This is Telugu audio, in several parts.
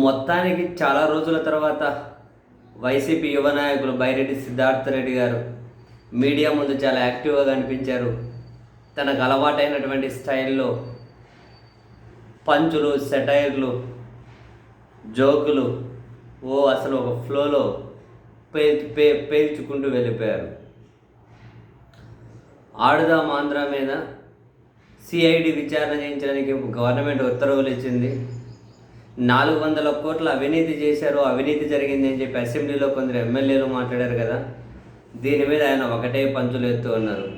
మొత్తానికి చాలా రోజుల తర్వాత వైసీపీ యువ నాయకులు బైరెడ్డి సిద్ధార్థ రెడ్డి గారు మీడియా ముందు చాలా యాక్టివ్గా కనిపించారు. తనకు అలవాటైనటువంటి స్టైల్లో పంచులు సెటైర్లు జోకులు ఓ అసలు ఒక ఫ్లోలో పేల్చు పే పేల్చుకుంటూ వెళ్ళిపోయారు. ఆడుదాం ఆంధ్ర మీద సిఐడి విచారణ చేయించడానికి గవర్నమెంట్ ఉత్తర్వులు ఇచ్చింది. నాలుగు వందల కోట్ల అవినీతి చేశారు. అవినీతి జరిగింది అని చెప్పి అసెంబ్లీలో కొందరు ఎమ్మెల్యేలు మాట్లాడారు కదా. దీని మీద ఆయన ఒకటే పంచులు ఎత్తు ఉన్నారు.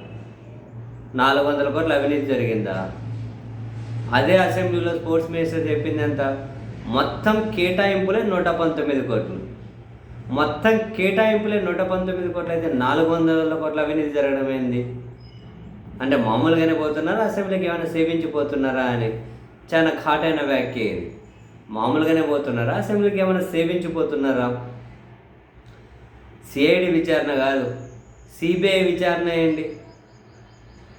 నాలుగు వందల కోట్ల అవినీతి జరిగిందా? అదే అసెంబ్లీలో స్పోర్ట్స్ మినిస్టర్ చెప్పింది ఎంత? మొత్తం కేటాయింపులే నూట పంతొమ్మిది కోట్లు. మొత్తం కేటాయింపులే నూట పంతొమ్మిది కోట్లు అయితే నాలుగు వందల కోట్ల అవినీతి జరగడం ఏంది? అంటే మామూలుగానే పోతున్నారా? అసెంబ్లీకి ఏమైనా సేవించిపోతున్నారా అని. చాలా ఘాటైన వ్యాఖ్య ఇది. మామూలుగానే పోతున్నారా? అసెంబ్లీకి ఏమైనా సేవించిపోతున్నారా? సిఐడి విచారణ కాదు. సిబిఐ విచారణ ఏంటి?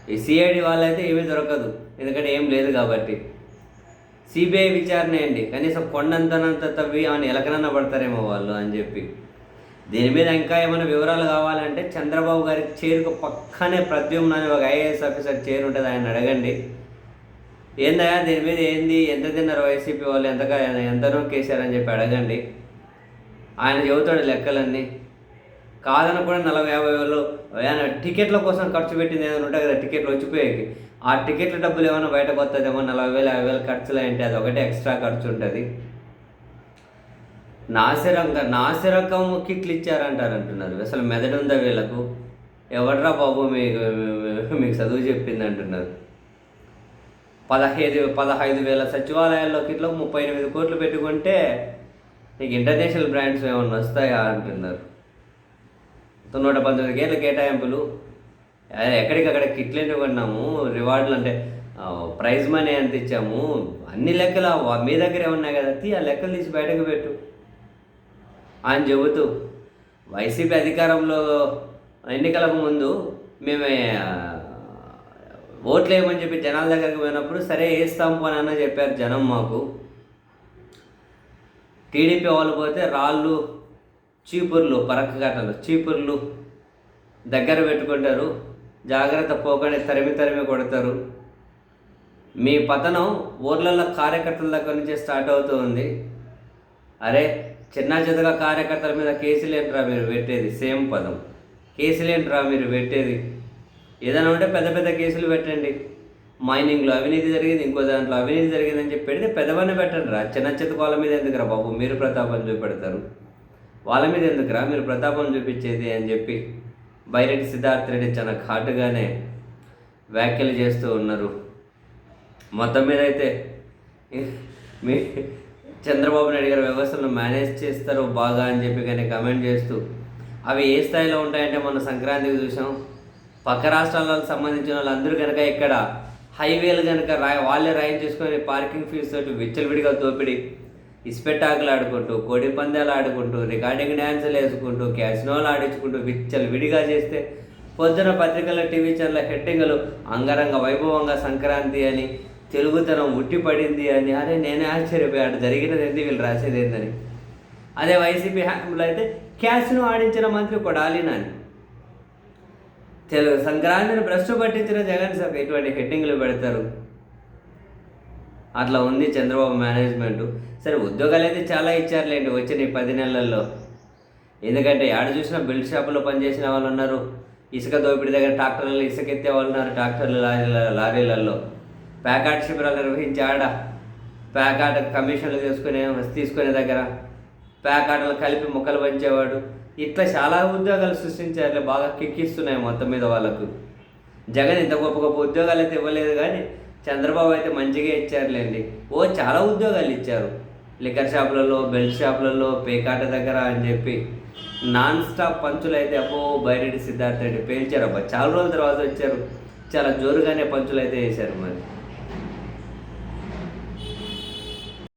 ఈ సిఐడి వాళ్ళైతే ఏమీ దొరకదు. ఎందుకంటే ఏం లేదు కాబట్టి. సిబిఐ విచారణ ఏంటి? కనీసం కొండంతనంత తవ్వి ఆమెను ఎలకనన్న పడతారేమో వాళ్ళు అని చెప్పి. దీని మీద ఇంకా ఏమైనా వివరాలు కావాలంటే చంద్రబాబు గారి చేరుకు పక్కనే ప్రద్యుమ్న అని ఒక ఐఏఎస్ ఆఫీసర్ చేరు ఉంటుంది ఆయన అడగండి. ఏందయ్యా దీని మీద ఏంది? ఎంత తిన్నారు వైసీపీ వాళ్ళు? ఎంతగా ఎంతనో కేసారని చెప్పి అడగండి. ఆయన చెబుతాడు లెక్కలన్నీ. కాదని కూడా నలభై యాభై వేలు. ఆయన టికెట్ల కోసం ఖర్చు పెట్టింది ఏమైనా ఉంటాయి కదా టికెట్లు వచ్చిపోయాయి ఆ టికెట్ల డబ్బులు ఏమైనా బయటకు వస్తుందేమో నలభై వేలు యాభై వేలు ఖర్చులు అంటే అది ఒకటే ఎక్స్ట్రా ఖర్చు ఉంటుంది. నాసిరంగ నాసిరకం కిట్లు ఇచ్చారంటారు అంటున్నారు అసలు మెదడు ఉందా వీళ్ళకు? ఎవడ్రా బాబు మీకు మీకు చదువు చెప్పింది అంటున్నారు పదహైదు పదహైదు వేల సచివాలయాల్లో కిట్లో ముప్పై ఎనిమిది కోట్లు పెట్టుకుంటే నీకు ఇంటర్నేషనల్ బ్రాండ్స్ ఏమన్నా వస్తాయా అంటున్నారు. నూట పంతొమ్మిది గేట్ల కేటాయింపులు. ఎక్కడికక్కడ కిట్లు కొన్నాము రివార్డులు అంటే ప్రైజ్ మనీ ఎంత ఇచ్చాము అన్ని లెక్కలు మీ దగ్గరే ఉన్నాయి కదా తీ ఆ లెక్కలు తీసి బయటకు పెట్టు. అని చెబుతూ వైసీపీ అధికారంలో ఎన్నికలకు ముందు మేమే ఓట్లు వేయమని చెప్పి జనాల దగ్గరికి పోయినప్పుడు సరే వేస్తాం పోని అన్న చెప్పారు జనం మాకు. టీడీపీ వాళ్ళు పోతే రాళ్ళు చీపుర్లు పరక్క కట్టలు చీపుర్లు దగ్గర పెట్టుకుంటారు. జాగ్రత్త పోకుండా తరిమి తరిమి కొడతారు. మీ పతనం ఊర్లలో కార్యకర్తల దగ్గర నుంచే స్టార్ట్ అవుతూ ఉంది. అరే చిన్న చిన్నగా కార్యకర్తల మీద కేసులేంట్రా మీరు పెట్టేది? సేమ్ పదం. కేసులేంట్రా మీరు పెట్టేది? ఏదైనా ఉంటే పెద్ద పెద్ద కేసులు పెట్టండి. మైనింగ్లో అవినీతి జరిగింది ఇంకో దాంట్లో అవినీతి జరిగిందని చెప్పి పెడితే పెద్దవాడిని పెట్టండి రా. చిన్న చిత్త వాళ్ళ మీద ఎందుకురా బాబు? మీరు ప్రతాపం చూపెడతారు. వాళ్ళ మీద ఎందుకురా మీరు ప్రతాపం చూపించేది అని చెప్పి బైరెడ్డి సిద్ధార్థ రెడ్డి చాలా ఘాటుగానే వ్యాఖ్యలు చేస్తూ ఉన్నారు. మొత్తం మీద అయితే మీ చంద్రబాబు నాయుడు గారు వ్యవస్థలను మేనేజ్ చేస్తారు బాగా అని చెప్పి కానీ కమెంట్ చేస్తూ అవి ఏ స్థాయిలో ఉంటాయంటే మొన్న సంక్రాంతికి చూసాం. పక్క రాష్ట్రాలకు సంబంధించిన వాళ్ళందరూ కనుక ఇక్కడ హైవేలు కనుక రాయ వాళ్ళే రాయం చేసుకొని పార్కింగ్ ఫీజు తోటి విచ్చలవిడిగా దోపిడి ఇస్పెట్టాకులు ఆడుకుంటూ కోడి పందాలు ఆడుకుంటూ రికార్డింగ్ డ్యాన్సులు వేసుకుంటూ క్యాసినోలు ఆడించుకుంటూ విచ్చలు విడిగా చేస్తే పొద్దున పత్రికల టీవీ ఛానల్ హెడ్డింగ్లు అంగరంగ వైభవంగా సంక్రాంతి అని తెలుగుతనం ఉట్టిపడింది అని అరే నేనే ఆశ్చర్యపోయాడు జరిగినది ఏంది వీళ్ళు రాసేది ఏందని. అదే వైసీపీ హ్యాంలో అయితే క్యాసినో ఆడించిన మంత్రి కొడాలి నాని. తెలుగు సంక్రాంతిని భ్రష్టు పట్టించిన జగన్ సార్ ఇటువంటి హెడ్డింగ్లు పెడతారు? అట్లా ఉంది చంద్రబాబు మేనేజ్మెంట్. సరే ఉద్యోగాలు అయితే చాలా ఇచ్చారులేండి వచ్చిన ఈ పది నెలల్లో. ఎందుకంటే ఆడ చూసినా బిల్డ్ షాపులో పనిచేసిన వాళ్ళు ఉన్నారు. ఇసుక దోపిడీ దగ్గర ట్రాక్టర్లలో ఇసుక ఎత్తే వాళ్ళు ఉన్నారు ట్రాక్టర్లు లారీల లారీలలో. ప్యాకాట్ శిబిరాలు నిర్వహించి ఆడ ప్యాకాట్ కమిషన్లు తీసుకునే తీసుకునే దగ్గర. ప్యాకాటలు కలిపి మొక్కలు పంచేవాడు. ఇట్లా చాలా ఉద్యోగాలు సృష్టించారు. బాగా కిక్కిస్తున్నాయి మొత్తం మీద వాళ్ళకు. జగన్ ఇంత గొప్ప గొప్ప ఉద్యోగాలు అయితే ఇవ్వలేదు కానీ చంద్రబాబు అయితే మంచిగా ఇచ్చారులేండి. ఓ చాలా ఉద్యోగాలు ఇచ్చారు. లిక్కర్ షాపులలో బెల్ట్ షాపులలో పేకాట దగ్గర అని చెప్పి నాన్ స్టాప్ పంచులు అయితే అబ్బో బైరెడ్డి సిద్ధార్థ రెడ్డి పేల్చారు అబ్బా చాలా రోజుల తర్వాత వచ్చారు. చాలా జోరుగానే పంచులు అయితే వేశారు మరి.